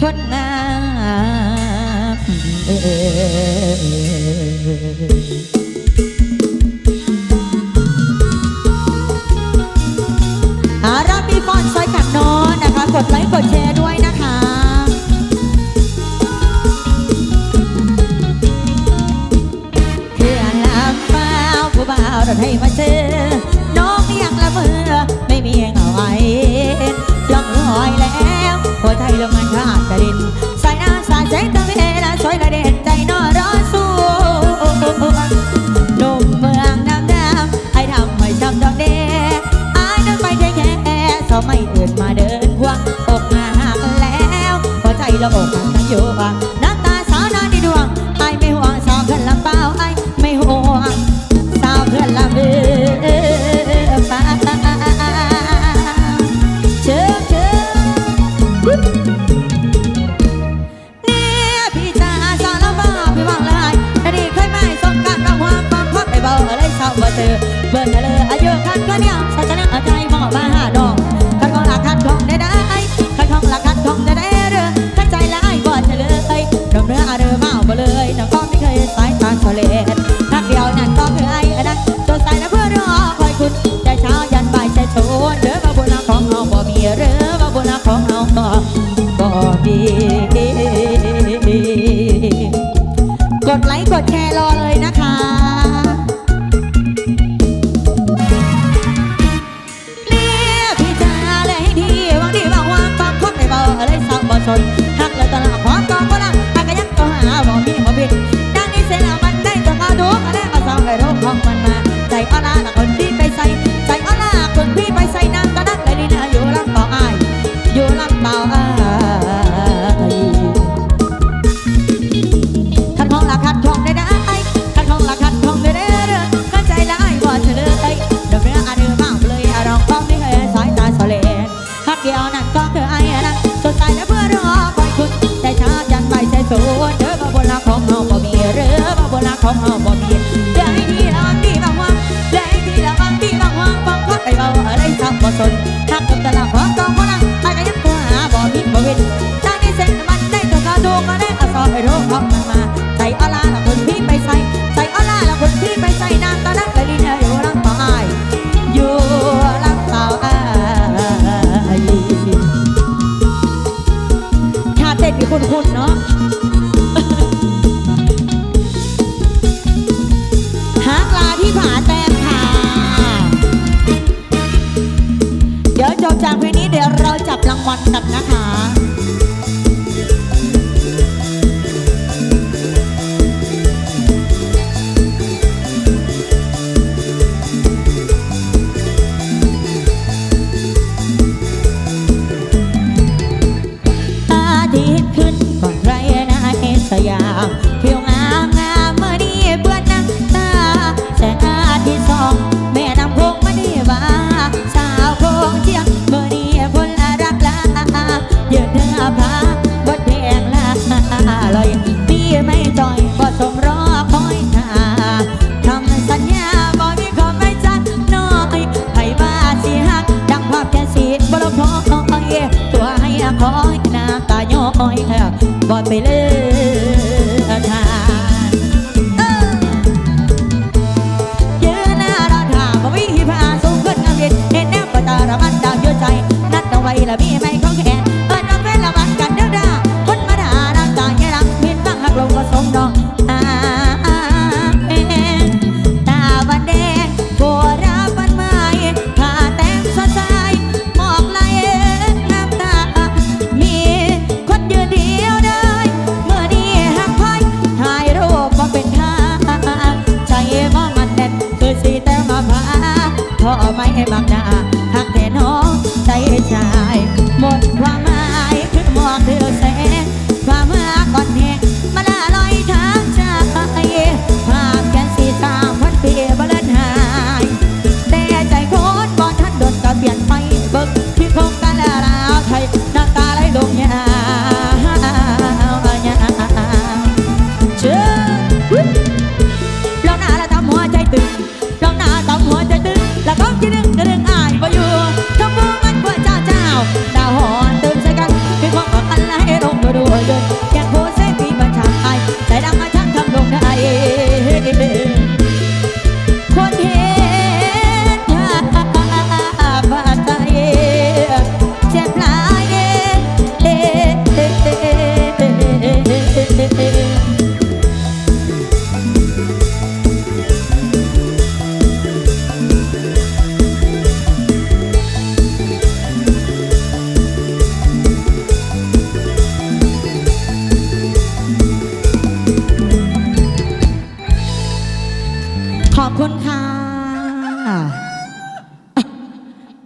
คนงามเออากดไลค์กดแชร์ด้วยนะคะ เพื่อนลำฟ้าผู้บ่าวเรให้มาเจอ วอกหักแล้วพอใจเราอกหักอยู่นะ เขดีระวังที่บางวังไดีระวังที่บางวังฟังพอไปเบาอะไรทักบ่สนทักกับตลาดพอต้อรักนอาจจะยัหาบ่มีบ่เว้นตานี้เส้นมันได้ตัวกาดูก็ได้อาสอให้รู้เขามัมาใส่อลาละคนที่ไปใส่ใส่อลาละคนที่ไปใส่นะ บอนกับนะคะ อยน้ำตาย้อยบ่ไปเลยทานยอะหน้าราถาาวิ่งที่สูขึ้นงินเห็นแนบตาระมันดาเยอใจนัดเอาไว้ละมีไหม